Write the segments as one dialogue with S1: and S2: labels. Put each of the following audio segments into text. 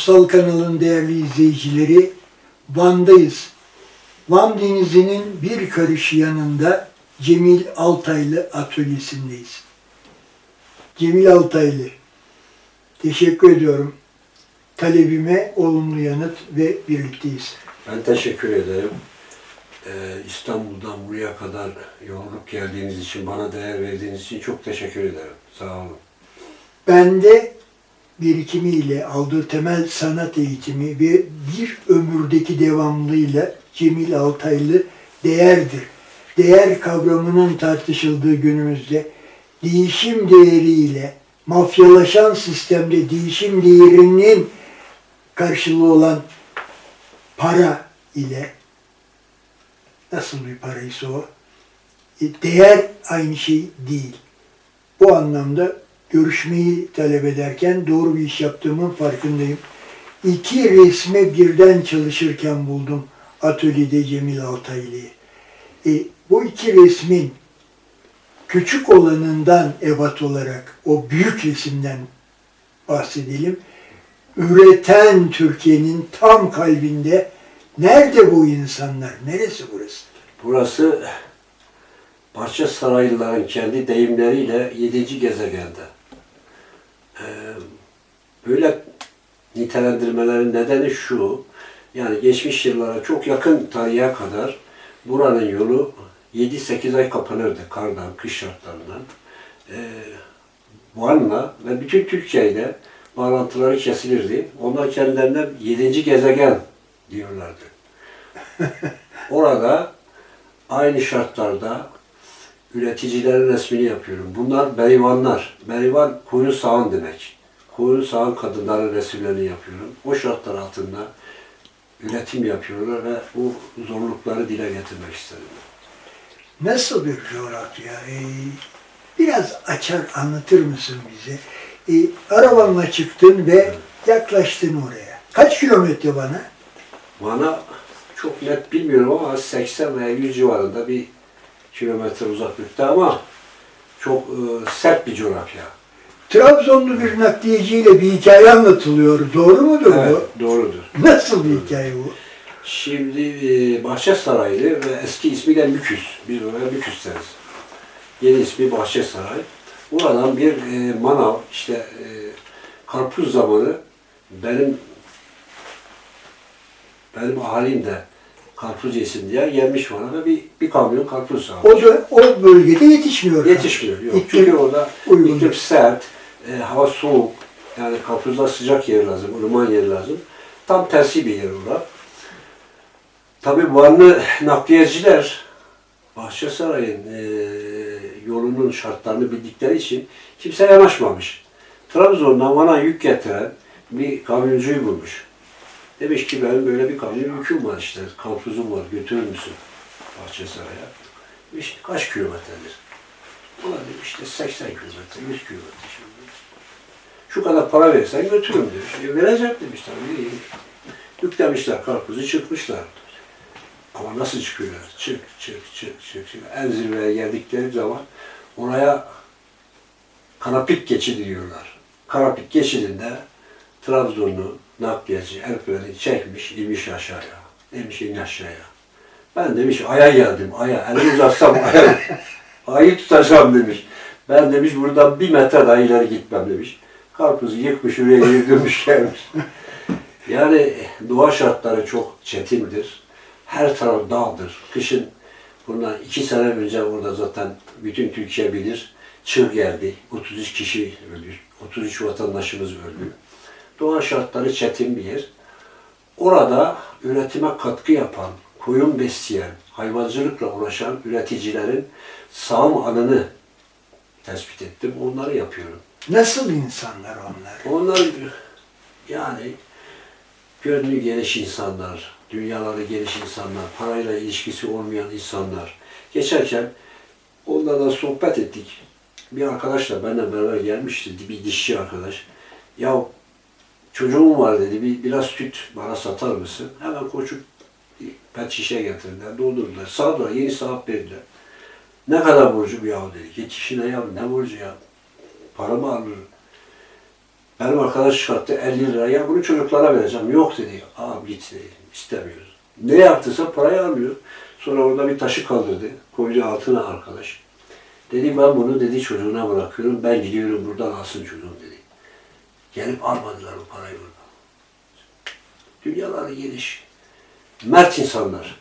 S1: Ulusal kanalın değerli izleyicileri Van'dayız. Van Denizi'nin bir karış yanında Cemil Altaylı atölyesindeyiz. Cemil Altaylı, teşekkür ediyorum. Talebime olumlu yanıt ve birlikteyiz.
S2: Ben teşekkür ederim. Ee, İstanbul'dan buraya kadar yorulup geldiğiniz için, bana değer verdiğiniz için çok teşekkür ederim. Sağ olun.
S1: Bende birikimiyle aldığı temel sanat eğitimi ve bir ömürdeki devamlılığıyla Cemil Altaylı değerdir. Değer kavramının tartışıldığı günümüzde değişim değeriyle mafyalaşan sistemde değişim değerinin karşılığı olan para ile nasıl bir paraysa o e, değer aynı şey değil. Bu anlamda görüşmeyi talep ederken doğru bir iş yaptığımın farkındayım. İki resme birden çalışırken buldum atölyede Cemil Altaylı'yı. E, bu iki resmin küçük olanından ebat olarak o büyük resimden bahsedelim. Üreten Türkiye'nin tam kalbinde nerede bu insanlar? Neresi burası?
S2: Burası Bahçesaraylıların kendi deyimleriyle yedinci gezegende. Ee, böyle nitelendirmelerin nedeni şu, yani geçmiş yıllara çok yakın tarihe kadar buranın yolu 7-8 ay kapanırdı kardan, kış şartlarından. Ee, Van'la ve bütün Türkiye ile bağlantıları kesilirdi. Onlar kendilerine yedinci gezegen diyorlardı. Orada aynı şartlarda üreticilerin resmini yapıyorum. Bunlar berivanlar. Berivan koyun sağan demek. Koyun sağan kadınların resimlerini yapıyorum. O şartlar altında üretim yapıyorlar ve bu zorlukları dile getirmek istedim.
S1: Nasıl bir coğrafya? Ee, biraz açar anlatır mısın bize? Ee, arabanla çıktın ve yaklaştın oraya. Kaç kilometre bana?
S2: Bana çok net bilmiyorum ama 80 veya 100 civarında bir kilometre uzaklıkta ama çok e, sert bir coğrafya.
S1: Trabzonlu bir nakliyeciyle bir hikaye anlatılıyor. Doğru mudur
S2: Evet,
S1: bu?
S2: doğrudur.
S1: Nasıl bir hikaye bu?
S2: Şimdi e, Bahçesaraylı ve eski ismiyle Müküs. Biz oraya Müküs deriz. Yeni ismi Bahçesaray. Buradan bir e, manav, işte e, karpuz zamanı benim benim ahalim de karpuz yesin diye gelmiş bana ve bir, bir kamyon karpuz almış.
S1: O da o bölgede yetişmiyor.
S2: Yetişmiyor. Yok.
S1: İklim
S2: Çünkü orada
S1: uygun.
S2: iklim sert, e, hava soğuk. Yani karpuzda sıcak yer lazım, ılıman yer lazım. Tam tersi bir yer orada. Tabii Vanlı nakliyeciler Bahçesaray'ın e, yolunun şartlarını bildikleri için kimse yanaşmamış. Trabzon'dan Van'a yük getiren bir kamyoncuyu bulmuş. Demiş ki benim böyle bir kamyon yüküm var işte, karpuzum var, götürür müsün Bahçesaray'a? Demiş kaç kilometredir? Ulan demiş işte 80 kilometre, 100 kilometre şimdi. Şu kadar para versen götürürüm demiş. E, vereceğim demiş tabii. Yüklemişler karpuzu çıkmışlar. Ama nasıl çıkıyorlar? Çık, çık, çık, çık, çık. En zirveye geldikleri zaman oraya Karapik geçidi diyorlar. Karapik geçidinde Trabzonlu nakliyeci Erpüren'i çekmiş, inmiş aşağıya. Demiş in aşağıya. Ben demiş aya geldim, aya. Elimi uzatsam aya. Ayı tutacağım demiş. Ben demiş buradan bir metre daha ileri gitmem demiş. Karpuzu yıkmış, oraya yıkılmış gelmiş. Yani doğa şartları çok çetindir. Her taraf dağdır. Kışın bundan iki sene önce orada zaten bütün Türkiye bilir. Çığ geldi. 33 kişi öldü. 33 vatandaşımız öldü. Doğa şartları çetin bir yer. Orada üretime katkı yapan, koyun besleyen, hayvancılıkla uğraşan üreticilerin sağım anını tespit ettim. Onları yapıyorum.
S1: Nasıl insanlar onlar?
S2: Onlar yani gönlü geniş insanlar, dünyaları geniş insanlar, parayla ilişkisi olmayan insanlar. Geçerken Onunla da sohbet ettik. Bir arkadaş da benimle beraber gelmişti. Bir dişçi arkadaş. Ya çocuğum var dedi. Bir, biraz süt bana satar mısın? Hemen koşup pet şişe getirdiler. Doldurdular. Sağdılar. Yeni sahip verdiler. Ne kadar borcum ya dedi. Git işine ya. Ne borcu ya? Para mı alırım? Benim arkadaş çıkarttı 50 lira. Ya bunu çocuklara vereceğim. Yok dedi. Abi git dedi. İstemiyoruz. Ne yaptıysa parayı almıyor. Sonra orada bir taşı kaldırdı. Koydu altına arkadaş. Dedi ben bunu dedi çocuğuna bırakıyorum. Ben gidiyorum buradan alsın çocuğum dedi. Gelip almadılar o parayı buradan. Dünyaları geniş. Mert insanlar.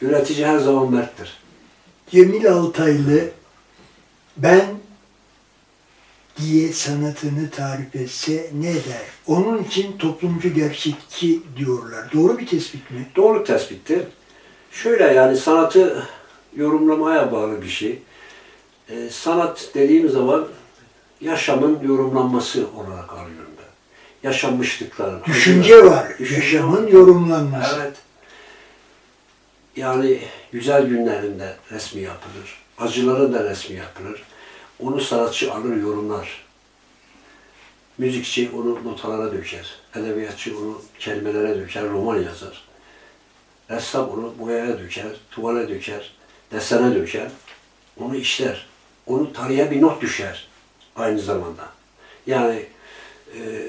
S2: Üretici her zaman merttir.
S1: Cemil Altaylı ben diye sanatını tarif etse ne der? Onun için toplumcu gerçekçi diyorlar. Doğru bir tespit mi?
S2: Doğru tespitti. Şöyle yani sanatı yorumlamaya bağlı bir şey. Ee, sanat dediğim zaman yaşamın yorumlanması olarak alıyorum ben. Yaşanmışlıkların.
S1: Düşünce var.
S2: Düşünce
S1: Yaşamın
S2: var.
S1: yorumlanması.
S2: Evet. Yani güzel günlerinde resmi yapılır. Acıların da resmi yapılır. Onu sanatçı alır yorumlar. Müzikçi onu notalara döker. Edebiyatçı onu kelimelere döker, roman yazar. Ressam onu boyaya döker, tuvale döker, desene döker. Onu işler. Onu tarihe bir not düşer aynı zamanda. Yani e,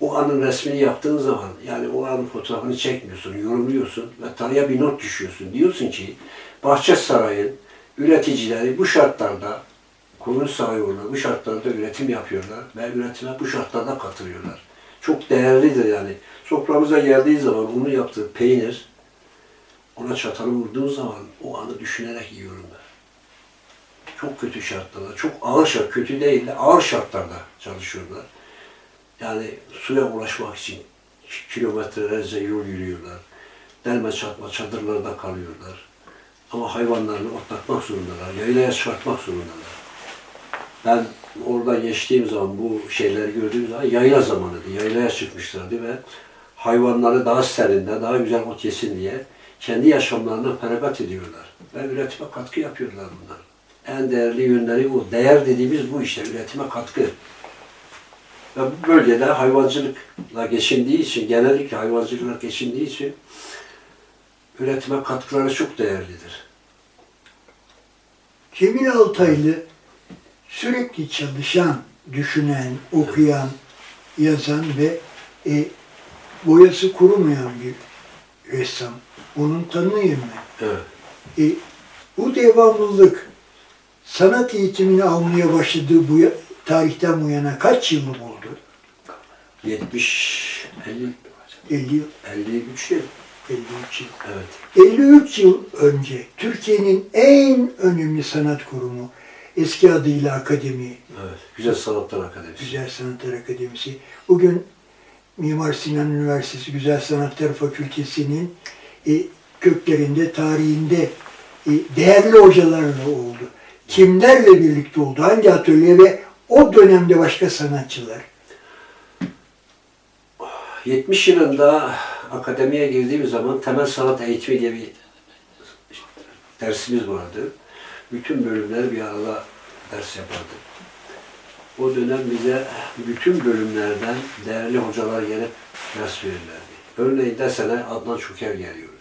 S2: o anın resmini yaptığın zaman yani o anın fotoğrafını çekmiyorsun, yorumluyorsun ve tarihe bir not düşüyorsun. Diyorsun ki Bahçesaray'ın üreticileri bu şartlarda konut sahibi olan bu şartlarda üretim yapıyorlar ve üretime bu şartlarda katılıyorlar. Çok değerlidir yani. Soframıza geldiği zaman onu yaptığı peynir, ona çatalı vurduğun zaman o anı düşünerek yiyorum ben. Çok kötü şartlarda, çok ağır şart, kötü değil de ağır şartlarda çalışıyorlar. Yani suya ulaşmak için kilometrelerce yol yürüyorlar. Delme çatma çadırlarda kalıyorlar. Ama hayvanlarını otlatmak zorundalar, yaylaya çıkartmak zorundalar. Ben oradan geçtiğim zaman bu şeyleri gördüğüm zaman yayla zamanıydı. Yaylaya çıkmışlardı ve hayvanları daha serinde, daha güzel ot yesin diye kendi yaşamlarına feragat ediyorlar. Ve üretime katkı yapıyorlar bunlar. En değerli yönleri o. Değer dediğimiz bu işte, üretime katkı. Ve bu bölgede hayvancılıkla geçindiği için, genellikle hayvancılıkla geçindiği için üretime katkıları çok değerlidir.
S1: Cemil Altaylı sürekli çalışan, düşünen, okuyan, yazan ve e, boyası kurumayan bir ressam. Onun tanıyım ben.
S2: Evet.
S1: E, bu devamlılık sanat eğitimini almaya başladığı bu tarihten bu yana kaç yıl oldu?
S2: 70, 50,
S1: 50 yıl,
S2: 53 yıl.
S1: 53 yıl.
S2: Evet.
S1: 53 yıl önce Türkiye'nin en önemli sanat kurumu, eski adıyla akademi,
S2: Evet. Güzel Sanatlar Akademisi.
S1: Güzel Sanatlar Akademisi. Bugün Mimar Sinan Üniversitesi Güzel Sanatlar Fakültesi'nin e, köklerinde, tarihinde e, değerli hocalarla oldu. Kimlerle birlikte oldu? Hangi atölye ve o dönemde başka sanatçılar?
S2: 70 yılında akademiye girdiğim zaman temel sanat eğitimi diye bir dersimiz vardı. Bütün bölümler bir arada ders yapardı. O dönem bize bütün bölümlerden değerli hocalar gelip ders verirlerdi. Örneğin desene Adnan Şuker geliyordu.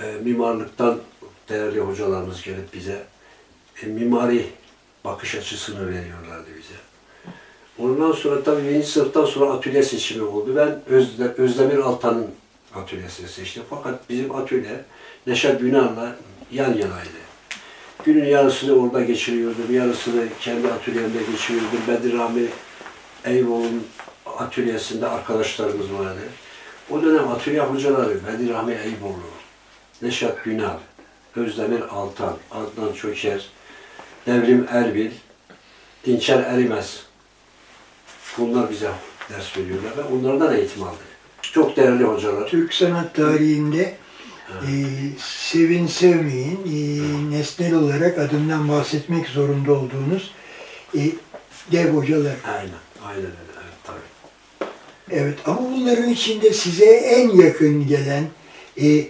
S2: E, mimarlıktan değerli hocalarımız gelip bize e, mimari bakış açısını veriyorlardı bize. Ondan sonra tabii birinci sınıftan sonra atölye seçimi oldu. Ben Özde, Özdemir Altan'ın atölyesini seçtim. Fakat bizim atölye Neşet Ünal'la yan yanaydı. Günün yarısını orada geçiriyordum, yarısını kendi atölyemde geçiriyordum. Bedir Rami Eyval'ın atölyesinde arkadaşlarımız vardı. O dönem atölye hocaları Bedir Rami Eyval'u, Neşet Günal, Özdemir Altan, Adnan Çöker, Devrim Erbil, Dinçer Erimez. Bunlar bize ders veriyorlar ve onlardan eğitim aldık. Çok değerli hocalar.
S1: Türk sanat tarihinde e, sevin sevmeyin e, nesnel olarak adından bahsetmek zorunda olduğunuz e, dev hocalar.
S2: Aynen, aynen öyle. Evet, tabii.
S1: Evet ama bunların içinde size en yakın gelen e,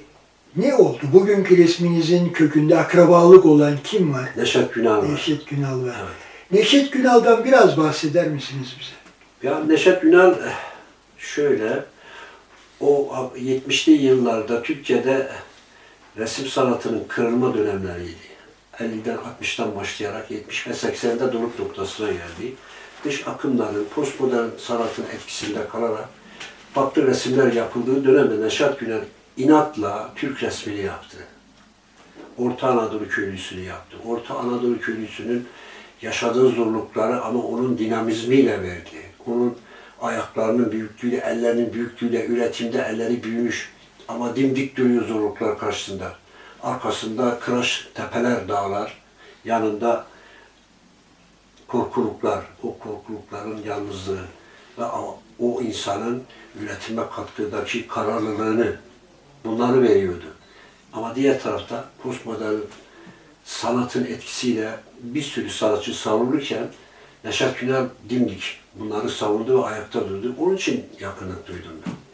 S1: Ne oldu? Bugünkü resminizin kökünde akrabalık olan kim var?
S2: Neşet Günal var.
S1: Neşet Günal var.
S2: Evet.
S1: Neşet Günal'dan biraz bahseder misiniz bize?
S2: Ya Neşet Ünal eh, şöyle, o 70'li yıllarda Türkiye'de resim sanatının kırılma dönemleriydi. 50'den 60'tan başlayarak 70 ve 80'de doruk noktasına geldi. Dış akımların, postmodern sanatın etkisinde kalarak farklı resimler yapıldığı dönemde Neşet Günal inatla Türk resmini yaptı. Orta Anadolu köylüsünü yaptı. Orta Anadolu köylüsünün yaşadığı zorlukları ama onun dinamizmiyle verdi. Onun ayaklarının büyüklüğüyle, ellerinin büyüklüğüyle, üretimde elleri büyümüş ama dimdik duruyor zorluklar karşısında. Arkasında kıraç tepeler, dağlar, yanında korkuluklar, o korkulukların yalnızlığı ve o insanın üretime katkıdaki kararlılığını bunları veriyordu. Ama diğer tarafta postmodern sanatın etkisiyle bir sürü sanatçı savrulurken Neşet Günal dimdik bunları savundu ve ayakta durdu. Onun için yakınlık duydum ben.